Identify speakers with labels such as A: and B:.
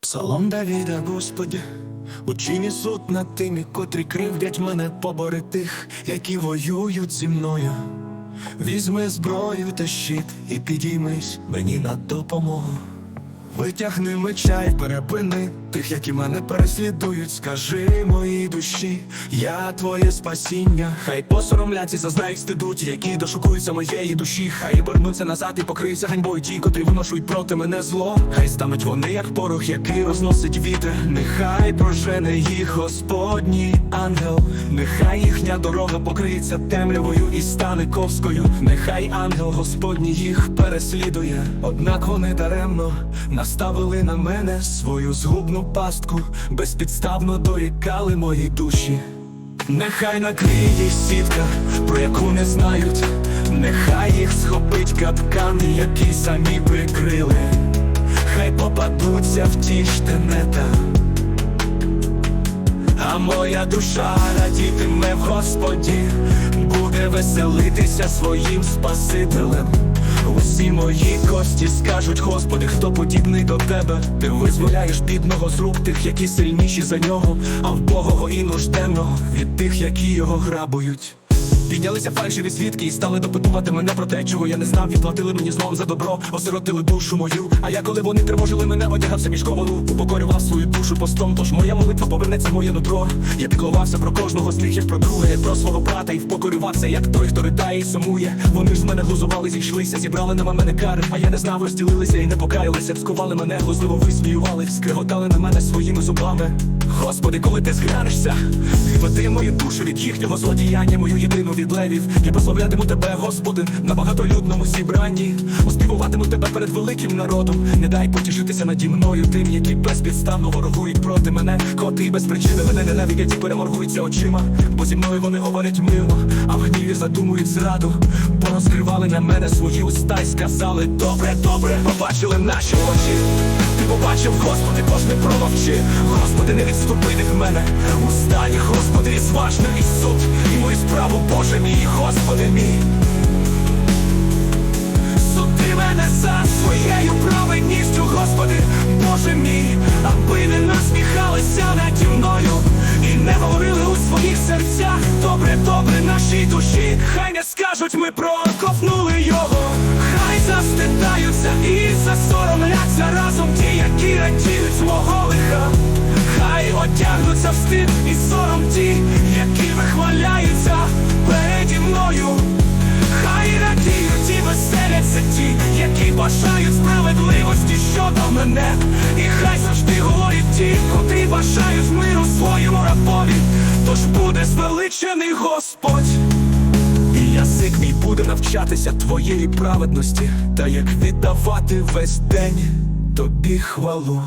A: Псалом Давіда, Господи, учині суд над тими, котрі кривдять мене побори тих, які воюють зі мною. Візьми зброю та щит і підіймись мені на допомогу. Витягни меча й перепини тих, які мене переслідують. Скажи моїй душі, я твоє спасіння. Хай посоромляться, зазнають стиду ті, які дошукуються моєї душі. Хай вернуться назад і покриються ганьбою ті, котрі виношують проти мене зло. Хай стануть вони, як порох, який розносить вітер. Нехай прожене їх Господній ангел, нехай їхня дорога покриється темрявою і стане ковською. Нехай ангел Господній їх переслідує. Однак вони даремно наставили на мене свою згубну пастку, безпідставно дорікали мої душі. Нехай накриє їх сітка, про яку не знають, нехай їх схопить капкан, які самі прикрили, хай попадуться в ті штенета. А моя душа радітиме в Господі, буде веселитися своїм Спасителем. Усі мої кості скажуть, Господи, хто подібний до тебе. Ти визволяєш бідного з рук тих, які сильніші за нього, а вбогого і нужденного від тих, які його грабують. Піднялися фальшиві свідки і стали допитувати мене про те, чого я не знав, відплатили мені знову за добро, осиротили душу мою. А я, коли вони тривожили мене, одягався мішковану, упокорював свою душу постом. Тож моя молитва повернеться в моє нутро. Я піклувався про кожного з них, як про друга, як про свого брата, і впокорювався, як той, хто ридає і сумує. Вони ж з мене глузували, зійшлися, зібрали на мене кари, а я не знав, розділилися і не покаялися, скували мене, глузливо висміювали, скриготали на мене своїми зубами. Господи, коли ти зглянешся, відведи мою душу від їхнього злодіяння, мою єдину від левів. Я прославлятиму тебе, Господи, на багатолюдному зібранні. Оспівуватиму тебе перед великим народом. Не дай потішитися наді мною тим, які безпідставно ворогують проти мене. Коти без причини мене ненавидять і переморгуються очима. Бо зі мною вони говорять мило, а в гніві задумують зраду. Порозкривали на мене свої уста й сказали Добре, добре, побачили наші очі. Ти побачив, Господи, тож не промовчи. Господи, не відступи від мене. Устань, Господи, зважний і суд, і мою справу, Боже мій, Господи мій. Суди мене за своєю праведністю, Господи, Боже мій, аби не насміхалися наді мною і не говорили у своїх серцях. Добре, добре, нашій душі, хай не скажуть, ми проковнули його, хай застидаються і засоромляться разом ті, які радіють свого лиха. Хай одягнуться в стид мене, і хай завжди говорять ті, котрі бажають миру своєму рабові, тож буде звеличений Господь. І язик мій буде навчатися твоєї праведності, та як віддавати весь день тобі хвалу.